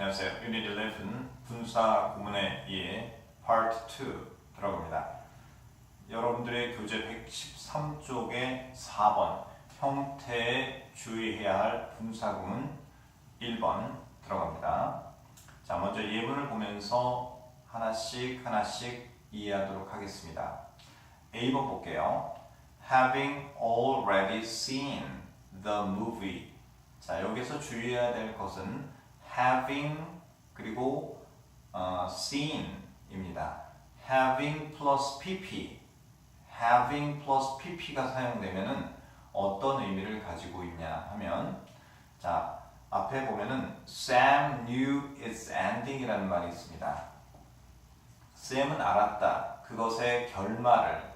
안녕하세요. 유닛 11 분사 구문의 예 파트 2 들어갑니다. 여러분들의 교재 113쪽의 4번 형태에 주의해야 할 분사 구문 1번 들어갑니다. 자, 먼저 예문을 보면서 하나씩 하나씩 이해하도록 하겠습니다. A번 볼게요. Having already seen the movie. 자, 여기서 주의해야 될 것은 having 그리고 어, seen입니다. having plus pp, having plus pp가 사용되면은 어떤 의미를 가지고 있냐 하면 자 앞에 보면은 Sam knew its ending이라는 말이 있습니다. 샘은 알았다. 그것의 결말을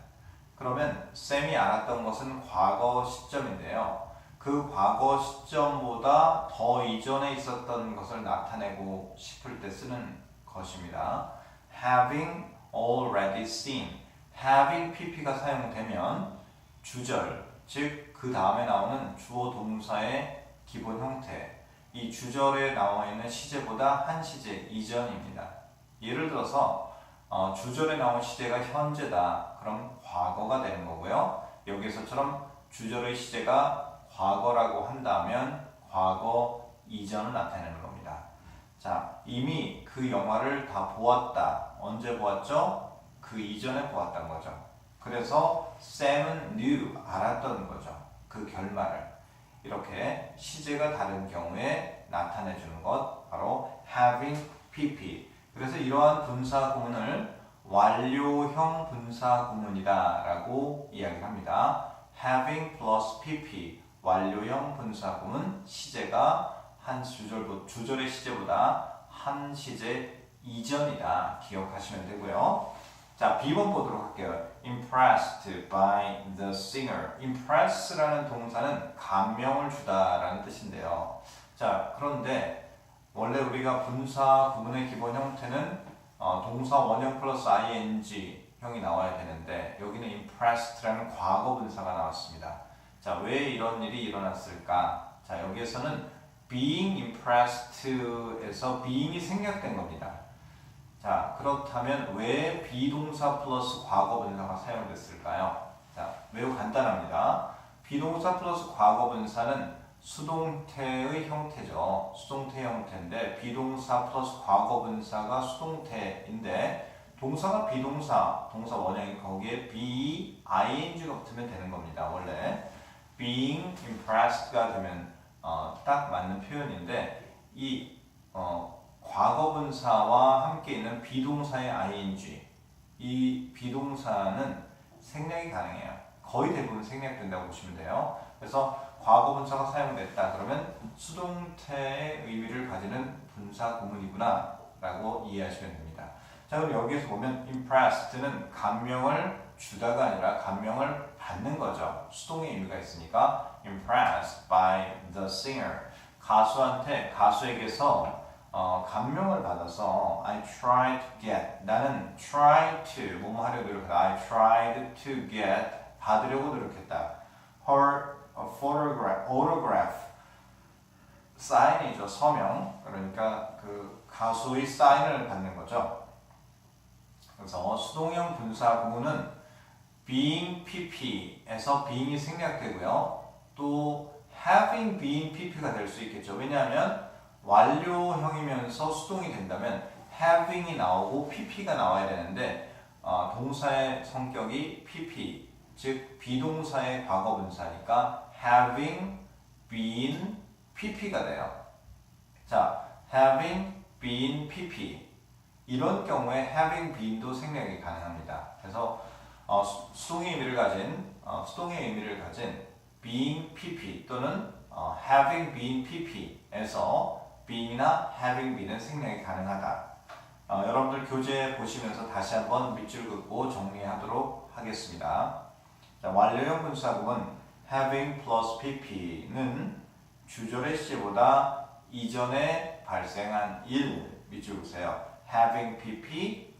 그러면 샘이 알았던 것은 과거 시점인데요. 그 과거 시점보다 더 이전에 있었던 것을 나타내고 싶을 때 쓰는 것입니다. having already seen, having pp가 사용되면 주절, 즉 그 다음에 나오는 주어 동사의 기본 형태, 이 주절에 나와 있는 시제보다 한 시제 이전입니다. 예를 들어서 어, 주절에 나온 시제가 현재다. 그럼 과거가 되는 거고요. 여기서처럼 주절의 시제가 과거라고 한다면 과거 이전을 나타내는 겁니다. 자, 이미 그 영화를 다 보았다. 언제 보았죠? 그 이전에 보았던 거죠. 그래서 Sam은 knew, 알았던 거죠. 그 결말을. 이렇게 시제가 다른 경우에 나타내 주는 것 바로 having pp. 그래서 이러한 분사 구문을 완료형 분사 구문이다 라고 이야기합니다. having plus pp 완료형 분사 구문 시제가 한 주절보 주절의 시제보다 한 시제 이전이다 기억하시면 되고요. 자, B번 보도록 할게요. impressed by the singer. impress라는 동사는 감명을 주다라는 뜻인데요. 자, 그런데 원래 우리가 분사 구문의 기본 형태는 어, 동사 원형 플러스 ing 형이 나와야 되는데 여기는 impressed라는 과거 분사가 나왔습니다. 자, 왜 이런 일이 일어났을까? 자, 여기에서는 being impressed에서 being이 생략된 겁니다. 자, 그렇다면 왜 비동사 플러스 과거 분사가 사용됐을까요? 자, 매우 간단합니다. 비동사 플러스 과거 분사는 수동태의 형태죠. 수동태 형태인데 비동사 플러스 과거 분사가 수동태인데 동사가 비동사, 동사 원형이 거기에 be, ing가 붙으면 되는 겁니다. 원래 being impressed가 되면 어, 딱 맞는 표현인데 이 어, 과거 분사와 함께 있는 비동사의 ing 이 비동사는 생략이 가능해요. 거의 대부분 생략된다고 보시면 돼요. 그래서 과거 분사가 사용됐다 그러면 수동태의 의미를 가지는 분사 구문이구나 라고 이해하시면 됩니다. 자 그럼 여기에서 보면 impressed는 감명을 주다가 아니라 감명을 받는 거죠. 수동의 의미가 있으니까 impressed by the singer. 가수한테 가수에게서 어, 감명을 받아서 I tried to get 나는 try to 뭐뭐 하려고 노력했다 I tried to get 받으려고 노력했다. Her photograph autograph 사인이죠 서명. 그러니까 그 가수의 사인을 받는 거죠. 그래서 수동형 분사 구문은 being pp에서 being이 생략되고요 또 having been pp가 될 수 있겠죠 왜냐하면 완료형이면서 수동이 된다면 having이 나오고 pp가 나와야 되는데 어, 동사의 성격이 pp 즉 비동사의 과거 분사니까 having been pp가 돼요. 자, having been pp 이런 경우에 having been도 생략이 가능합니다. 그래서 어, 수동의 의미를 가진 어, 수동의 의미를 가진 being pp 또는 어, having been pp에서 being이나 having been은 생략이 가능하다. 어, 여러분들 교재 보시면서 다시 한번 밑줄 긋고 정리하도록 하겠습니다. 자, 완료형 분사구문 having plus pp는 주절의 시제보다 이전에 발생한 일 밑줄 보세요. having pp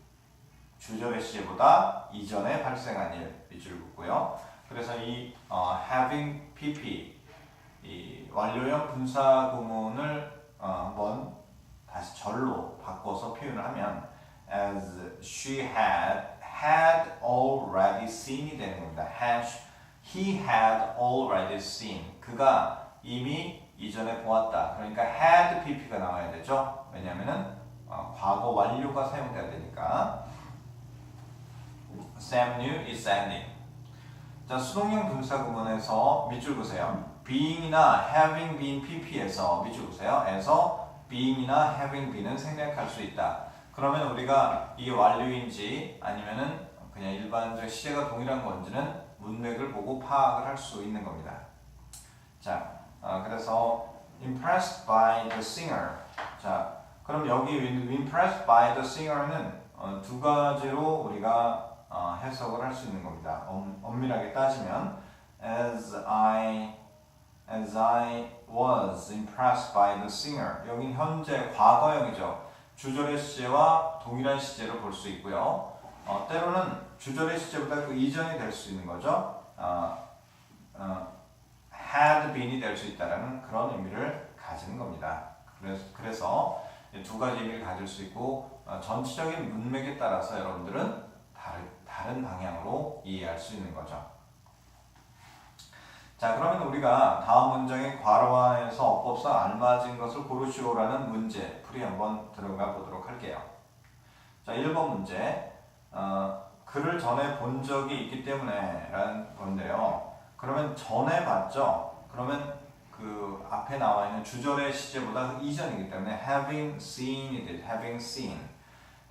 주절의 시제보다 이전에 발생한 일 밑줄 긋고요. 그래서 이 어, having pp 이 완료형 분사 구문을 어, 한번 다시 표현을 하면 as she had had already seen이 되는 겁니다. had, he had already seen. 그가 이미 이전에 보았다. 그러니까 had pp가 나와야 되죠. 왜냐면은 어, 과거 완료가 사용돼야 되니까. Sam knew is ending. 자, 수동형 분사 구문에서 밑줄 보세요. being이나 having been pp에서 밑줄 보세요. 에서 being이나 having been은 생략할 수 있다. 그러면 우리가 이게 완료인지 아니면은 그냥 일반적 시제가 동일한 건지는 문맥을 보고 파악을 할 수 있는 겁니다. 자, 어, 그래서 impressed by the singer. 자, 그럼 여기 impressed by the singer는 어, 두 가지로 우리가 어, 해석을 할 수 있는 겁니다. 엄, 엄밀하게 따지면 as I as I was impressed by the singer. 여긴 현재 과거형이죠. 주절의 시제와 동일한 시제로 볼 수 있고요. 어, 때로는 주절의 시제보다 그 이전이 될 수 있는 거죠. 어, 어, had been이 될 수 있다는 그런 의미를 가지는 겁니다. 그래서, 그래서 이두 가지 의미를 가질 수 있고 어, 전체적인 문맥에 따라서 여러분들은 다른, 다른 방향으로 이해할 수 있는 거죠. 자 그러면 우리가 다음 문장의 괄호화에서 어법상 알맞은 것을 고르시오라는 문제 풀이 한번 들어가 보도록 할게요. 자 1번 문제 어, 글을 전에 본 적이 있기 때문에 라는 건데요. 그러면 전에 봤죠? 그러면 그 앞에 나와 있는 주절의 시제보다 그 이전이기 때문에 having seen이 돼 having seen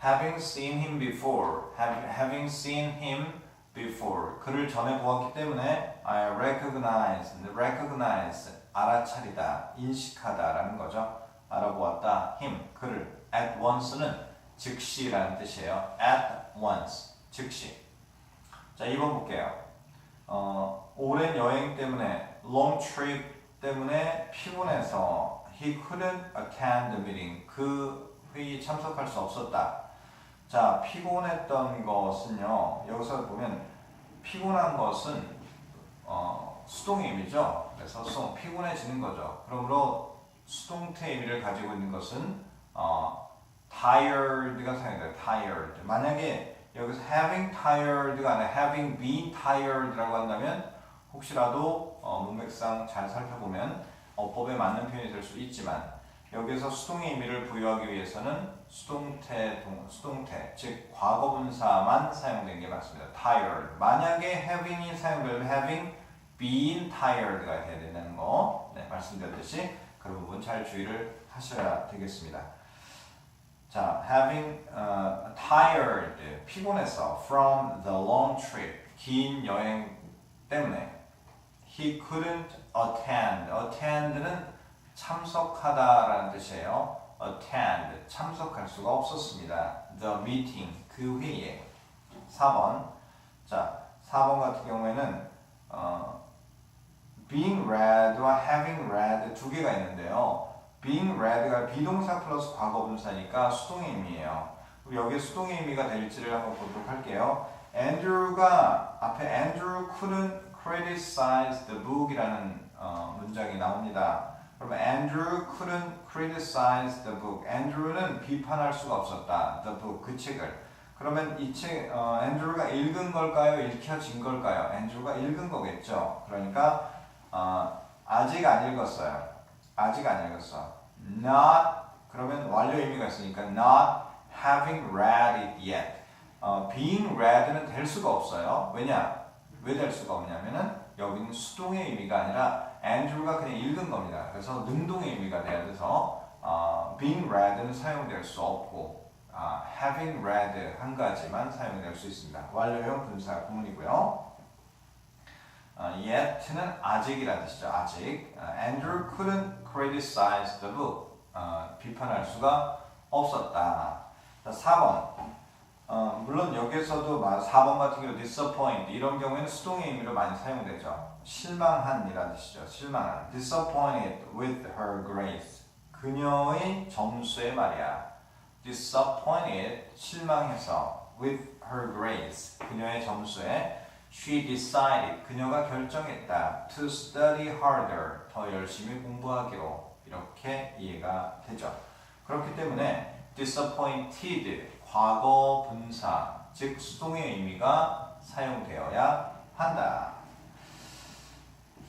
having seen him before having seen him before 그를 전에 보았기 때문에 I recognize recognize 알아차리다 인식하다라는 거죠 알아보았다 him 그를 at once는 즉시라는 뜻이에요 at once 즉시 자 2번 볼게요 어, 오랜 여행 때문에 long trip 때문에 피곤해서 he couldn't attend the meeting 그 회의 참석할 수 없었다. 자 피곤했던 것은요 여기서 보면 피곤한 것은 어, 수동의 의미죠. 그래서 수동 피곤해지는 거죠. 그러므로 수동태 의미를 가지고 있는 것은 어, tired가 사용돼요. tired. 만약에 여기서 having tired가 아니라 having been tired라고 한다면 혹시라도 어, 문맥상 잘 살펴보면 어법에 맞는 표현이 될 수 있지만 여기서 수동의 의미를 부여하기 위해서는 수동태, 동, 수동태, 즉 과거분사만 사용된 게 맞습니다. tired. 만약에 having이 사용되면 having been tired가 돼야 된다는 거 네, 말씀드렸듯이 그 부분 잘 주의를 하셔야 되겠습니다. 자, having uh, tired 피곤해서 from the long trip 긴 여행 때문에 he couldn't attend. attend는 참석하다라는 뜻이에요. attend 참석할 수가 없었습니다. the meeting 그 회의에 4번 자 4번 같은 경우에는 어, being read와 having read 두 개가 있는데요. being read가 비동사 플러스 과거 분사니까 수동의 의미예요. 여기에 수동의 의미가 될지를 한번 보도록 할게요. Andrew가 앞에 Andrew couldn't criticize the book이라는 어, 문장이 나옵니다. 그러면 Andrew couldn't criticize the book. Andrew는 비판할 수가 없었다. The book 그 책을. 그러면 이 책, 어, 앤드루가 읽은 걸까요? 읽혀진 걸까요? 앤드루가 읽은 거겠죠. 그러니까 어, 아직 안 읽었어요. 아직 안 읽었어. Not 그러면 완료 의미가 있으니까 not having read it yet. 어, being read는 될 수가 없어요. 왜냐? 왜 될 수가 없냐면은 여기는 수동의 의미가 아니라 앤드루가 그냥 읽은 겁니다. 그래서 능동의 의미가 돼야 돼서 어, being read는 사용될 수 없고 아, having read 한 가지만 사용될 수 있습니다. 완료형 분사 구문이고요. 어, yet는 아직이라는 뜻이죠. 아직. 어, Andrew couldn't criticize the book. 어, 비판할 수가 없었다. 자, 4번. 어, 물론 여기에서도 4번 같은 경우 disappoint 이런 경우에는 수동의 의미로 많이 사용되죠. 실망한이라는 뜻이죠. 실망한. disappointed with her grades. 그녀의 점수에 말이야. disappointed 실망해서 with her grades 그녀의 점수에 she decided 그녀가 결정했다 to study harder 더 열심히 공부하기로 이렇게 이해가 되죠. 그렇기 때문에 disappointed 과거 분사 즉 수동의 의미가 사용되어야 한다.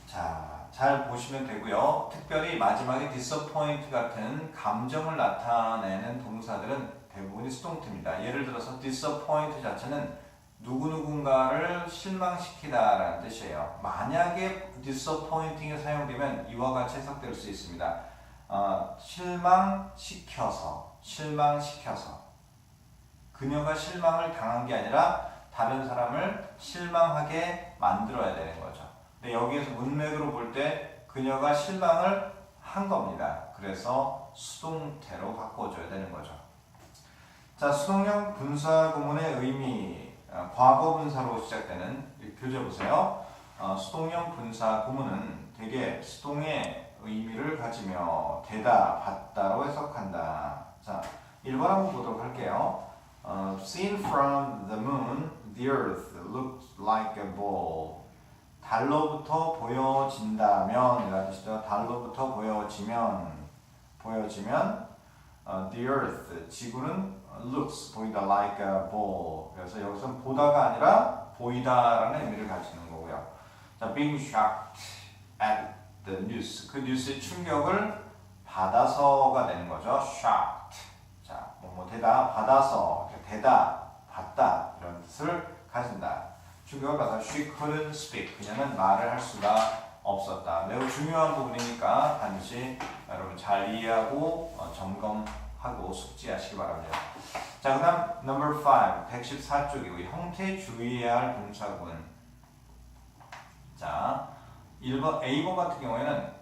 자, 잘 보시면 되고요. 특별히 마지막에 disappoint 같은 감정을 나타내는 동사들은 대부분이 수동태입니다. 예를 들어서 disappoint 자체는 누구누군가를 실망시키다 라는 뜻이에요. 만약에 disappointing이 사용되면 이와 같이 해석될 수 있습니다. 어, 실망시켜서, 실망시켜서. 그녀가 실망을 당한 게 아니라 다른 사람을 실망하게 만들어야 되는 거죠. 근데 여기에서 문맥으로 볼 때 그녀가 실망을 한 겁니다. 그래서 수동태로 바꿔줘야 되는 거죠. 자, 수동형 분사 구문의 의미, 어, 과거 분사로 시작되는 이 교재 보세요. 어, 수동형 분사 구문은 대개 수동의 의미를 가지며 되다, 받다로 해석한다. 자, 1번 한번 보도록 할게요. 어, seen from the moon, the earth looks like a ball. 달로부터 보여진다면 이라는 뜻이죠. 달로부터 보여지면 보여지면 어, the earth 지구는 looks 보이다 like a ball. 그래서 여기서 보다가 아니라 보이다라는 의미를 가지는 거고요. 자, being shocked at the news. 그 뉴스의 충격을 받아서가 되는 거죠. shocked. 자, 뭐뭐 되다, 받아서, 되다, 받다 이런 뜻을 가진다. 충격을 받아 she couldn't speak. 그녀는 말을 할 수가 없었다. 매우 중요한 부분이니까 반드시 여러분 잘 이해하고 어, 점검하고 숙지하시기 바랍니다. 자, 그 다음 number 5, 114쪽이고 형태 주의해야 할 분사구문. 자, 1번 A번 같은 경우에는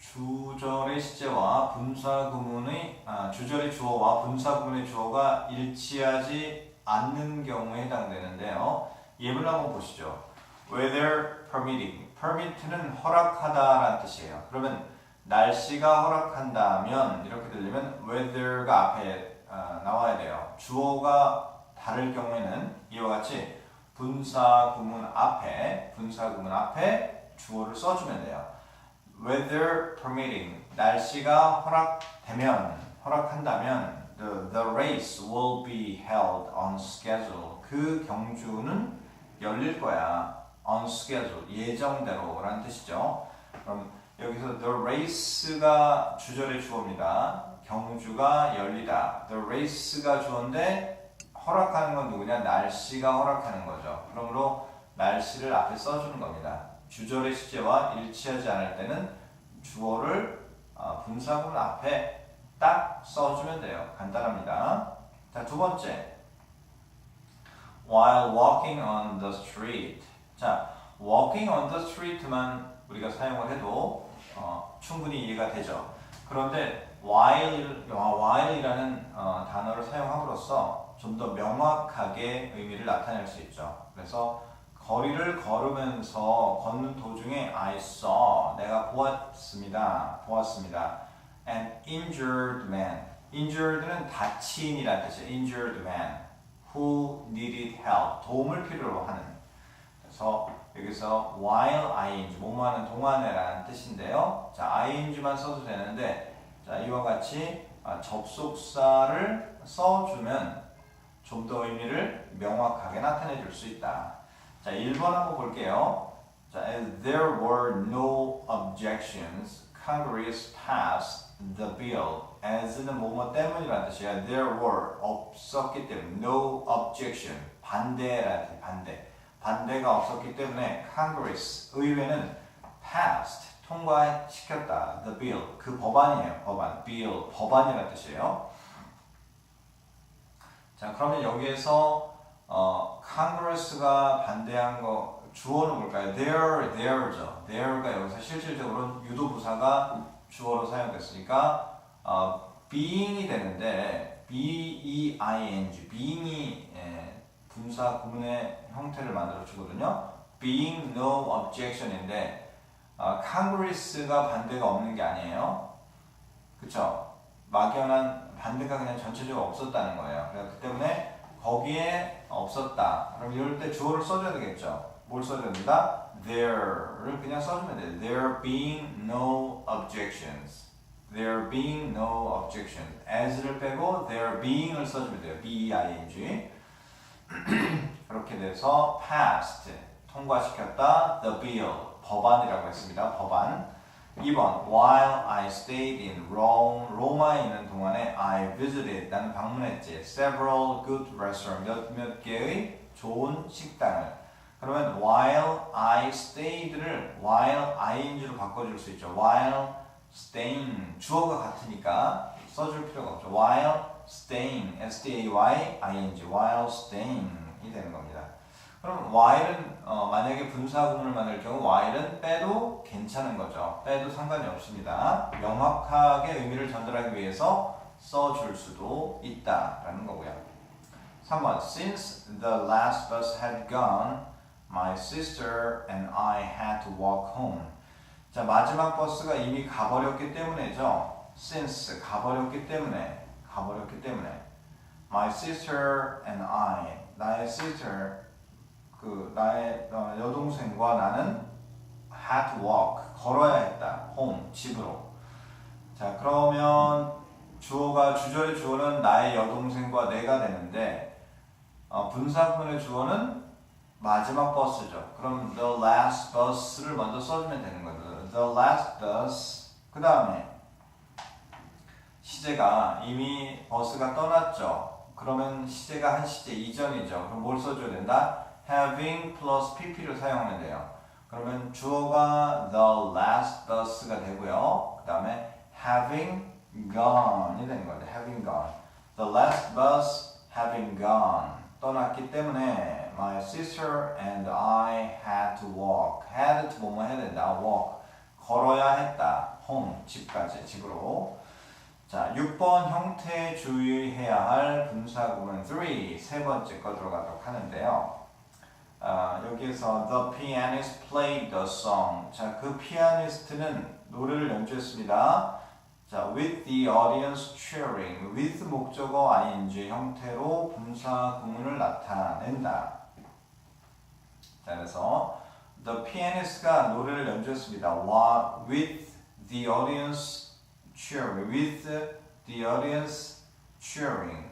주절의 시제와 분사 구문의 아, 주절의 주어와 분사 구문의 주어가 일치하지 않는 경우에 해당되는데요. 예문을 한번 보시죠. Weather permitting. permit는 허락하다라는 뜻이에요. 그러면 날씨가 허락한다면 이렇게 들리면 weather가 앞에 아, 나와야 돼요. 주어가 다를 경우에는 이와 같이 분사 구문 앞에 분사 구문 앞에 주어를 써주면 돼요. Weather permitting 날씨가 허락되면 허락한다면 the, the race will be held on schedule 그 경주는 열릴 거야 on schedule 예정대로라는 뜻이죠. 그럼 여기서 the race가 주절의 주어입니다. 경주가 열리다. the race가 주어인데 허락하는 건 누구냐? 날씨가 허락하는 거죠. 그러므로 날씨를 앞에 써주는 겁니다. 주절의 시제와 일치하지 않을 때는 주어를 어, 분사구문 앞에 딱 써주면 돼요. 간단합니다. 자, 두 번째. While walking on the street. 자, walking on the street만 우리가 사용을 해도 어, 충분히 이해가 되죠. 그런데 while, while이라는 어, 단어를 사용함으로써 좀 더 명확하게 의미를 나타낼 수 있죠. 그래서 거리를 걸으면서 걷는 도중에 I saw 내가 보았습니다. 보았습니다. An injured man. injured는 다친이라는 뜻이에요. injured man who needed help. 도움을 필요로 하는. 그래서 여기서 while ing 뭐뭐하는 동안에라는 뜻인데요. 자, ing만 써도 되는데 자, 이와 같이 아, 접속사를 써주면 좀 더 의미를 명확하게 나타내 줄 수 있다. 자, 1번 한번 볼게요. 자, as there were no objections, Congress passed the bill. as는 뭐뭐 때문이라는 뜻이야. there were 없었기 때문에 no objection 반대라는 뜻, 반대. 반대가 없었기 때문에 Congress 의회는 passed 통과시켰다. the bill 그 법안이에요. 법안 bill 법안이라는 뜻이에요. 자, 그러면 여기에서 어, Congress가 반대한 거 주어는 뭘까요? There, there죠. There가 여기서 실질적으로 유도 부사가 주어로 사용됐으니까 어, being이 되는데 B-E-I-N-G, being이 예, 분사 구문의 형태를 만들어 주거든요. Being no objection인데 어, Congress가 반대가 없는 게 아니에요. 그쵸? 막연한 반대가 그냥 전체적으로 없었다는 거예요. 그래서 그 때문에 거기에 없었다. 그럼 이럴 때 주어를 써줘야 되겠죠. 뭘 써줘야 된다? There를 그냥 써주면 돼요. There being no objections. there being no objection. as를 빼고 there being을 써주면 돼요. b-e-i-n-g. 그렇게 돼서 passed 통과시켰다. the bill 법안이라고 했습니다. 법안. 2번 while I stayed in Rome 로마에 있는 동안에 I visited 나는 방문했지 several good restaurants 몇 몇 개의 좋은 식당을 그러면 while I stayed를 while ing로 바꿔줄 수 있죠 while staying 주어가 같으니까 써줄 필요가 없죠 while staying s t a y i n g while staying이 되는 겁니다. 그럼 while은 어, 만약에 분사 구문을 만들 경우 while은 빼도 괜찮은 거죠. 빼도 상관이 없습니다. 명확하게 의미를 전달하기 위해서 써줄 수도 있다라는 거고요. 3번 Since the last bus had gone, my sister and I had to walk home. 자 마지막 버스가 이미 가버렸기 때문에죠. Since 가버렸기 때문에 가버렸기 때문에 my sister and I 나의 sister 그 나의 어, 여동생과 나는 had to walk 걸어야 했다. home 집으로. 자 그러면 주어가 주절의 주어는 나의 여동생과 내가 되는데 어, 분사구문의 주어는 마지막 버스죠. 그럼 the last bus를 먼저 써주면 되는 거죠. the last bus 그 다음에 시제가 이미 버스가 떠났죠. 그러면 시제가 한 시제 이전이죠. 그럼 뭘 써줘야 된다 having plus pp를 사용하면 돼요. 그러면 주어가 the last bus가 되고요. 그 다음에 having gone이 되는 거죠. having gone. The last bus having gone. 떠났기 때문에 my sister and I had to walk. had to 뭐뭐 해야 된다. walk. 걸어야 했다. home. 집까지. 집으로. 자, 6번 형태에 주의해야 할 분사 구문 3. 세 번째 거 들어가도록 하는데요. 아, 여기에서 the pianist played the song. 자, 그 피아니스트는 노래를 연주했습니다. 자, with the audience cheering. with 목적어 ing 형태로 분사 구문을 나타낸다. 자, 그래서 the pianist가 노래를 연주했습니다. 와, with the audience cheering. with the audience cheering.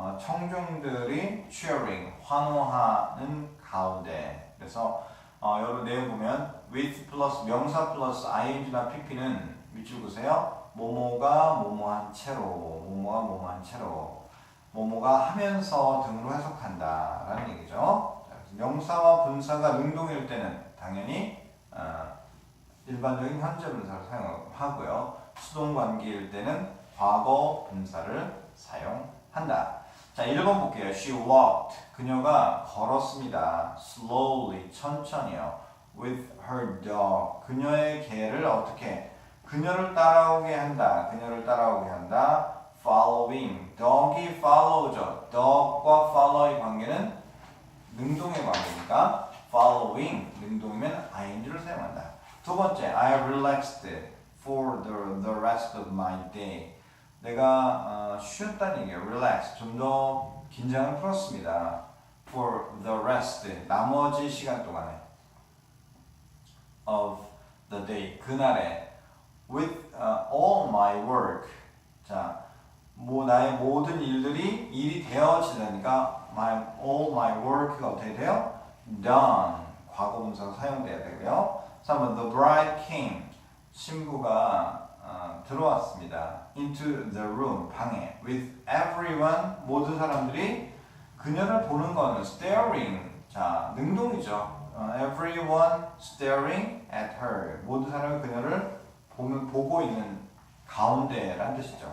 어, 청중들이 cheering, 환호하는 가운데 그래서 어, 여러 내용 보면 with 플러스 명사 플러스 ing나 pp는 밑줄 보세요. 모모가 모모한 채로, 모모가 모모한 채로, 모모가 하면서 등으로 해석한다라는 얘기죠. 명사와 분사가 능동일 때는 당연히 어, 일반적인 현재 분사를 사용하고요. 수동 관계일 때는 과거 분사를 사용한다. 자, 1번 볼게요. She walked. 그녀가 걸었습니다. Slowly, 천천히요. With her dog. 그녀의 개를 어떻게? 그녀를 따라오게 한다. 그녀를 따라오게 한다. Following. Dog이 follow죠. Dog과 follow의 관계는 능동의 관계니까 following. 능동이면 ing를 사용한다. 두 번째, I relaxed for the, the rest of my day. 내가 어, 쉬었다는 얘기예요. relax. 좀 더 긴장을 풀었습니다. for the rest. 나머지 시간 동안에 of the day. 그날에 with uh, all my work. 자, 뭐 나의 모든 일들이 일이 되어지다니까 my all my work가 어떻게 돼요? done. 과거 분사가 사용돼야 되고요. 3번 the bride came. 신부가 어, 들어왔습니다. into the room 방에 with everyone 모든 사람들이 그녀를 보는 거는 staring 자 능동이죠. 어, everyone staring at her 모든 사람이 그녀를 보면 보고 있는 가운데란 뜻이죠.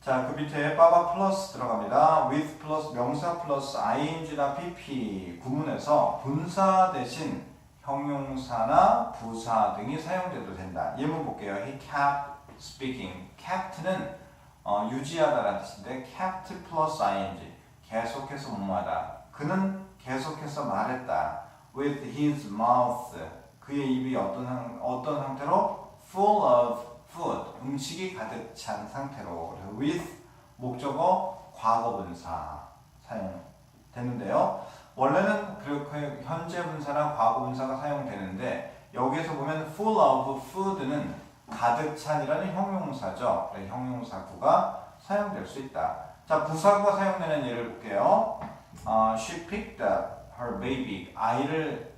자, 그 밑에 빠바 플러스 들어갑니다. with 플러스 명사 플러스 ing나 pp 구문에서 분사 대신 형용사나 부사 등이 사용돼도 된다. 예문 볼게요. He kept speaking. kept는 어, 유지하다라는 뜻인데 kept 플러스 ing 계속해서 뭐하다. 그는 계속해서 말했다. With his mouth 그의 입이 어떤 상, 어떤 상태로 full of food 음식이 가득 찬 상태로 with 목적어 과거분사 사용되는데요. 원래는 그렇게 현재 분사나 과거 분사가 사용되는데 여기에서 보면 full of food는 가득 찬이라는 형용사죠. 형용사구가 사용될 수 있다. 자, 부사구가 사용되는 예를 볼게요. 어, she picked up her baby. 아이를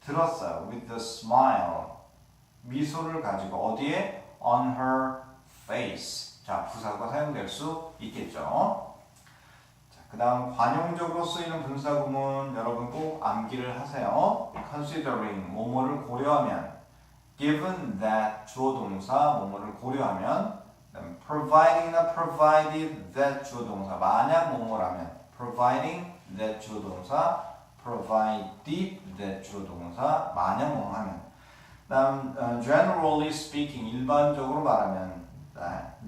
들었어요. with a smile. 미소를 가지고 어디에? on her face. 자, 부사구가 사용될 수 있겠죠. 다음 관용적으로 쓰이는 분사구문 여러분 꼭 암기를 하세요. considering 뭐뭐를 고려하면 given that 주어 동사 뭐뭐를 고려하면 providing이나 provided that 주어 동사. 만약 뭐뭐라면 providing that 주어 동사 provided that 주어 동사. 만약 뭐뭐 하면. 그다음 어, generally speaking 일반적으로 말하면 네,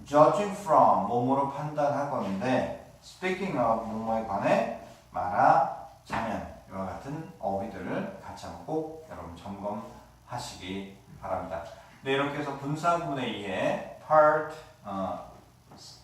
judging from 뭐뭐로 판단하건데 speaking of 뭐뭐에 관해 말하자면 이와 같은 어휘들을 같이 한번 꼭 여러분 점검하시기 바랍니다. 네 이렇게 해서 분사구문에 의해 part 어,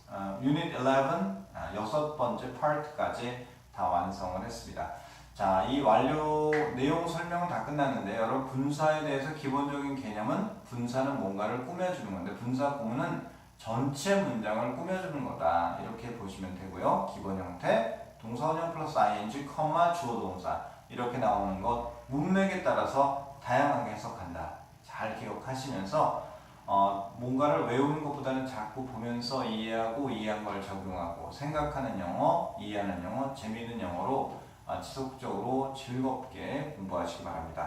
어, 유닛 11 아, 여섯 번째 파트까지 다 완성을 했습니다. 자, 이 완료 내용 설명은 다 끝났는데 여러분 분사에 대해서 기본적인 개념은 분사는 뭔가를 꾸며주는 건데 분사 구문은 전체 문장을 꾸며주는 거다 이렇게 보시면 되고요. 기본 형태 동사원형 플러스 ing, 컴마 주어 동사 이렇게 나오는 것 문맥에 따라서 다양하게 해석한다. 잘 기억하시면서 어, 뭔가를 외우는 것보다는 자꾸 보면서 이해하고 이해한 걸 적용하고 생각하는 영어, 이해하는 영어, 재미있는 영어로 아, 지속적으로 즐겁게 공부하시기 바랍니다.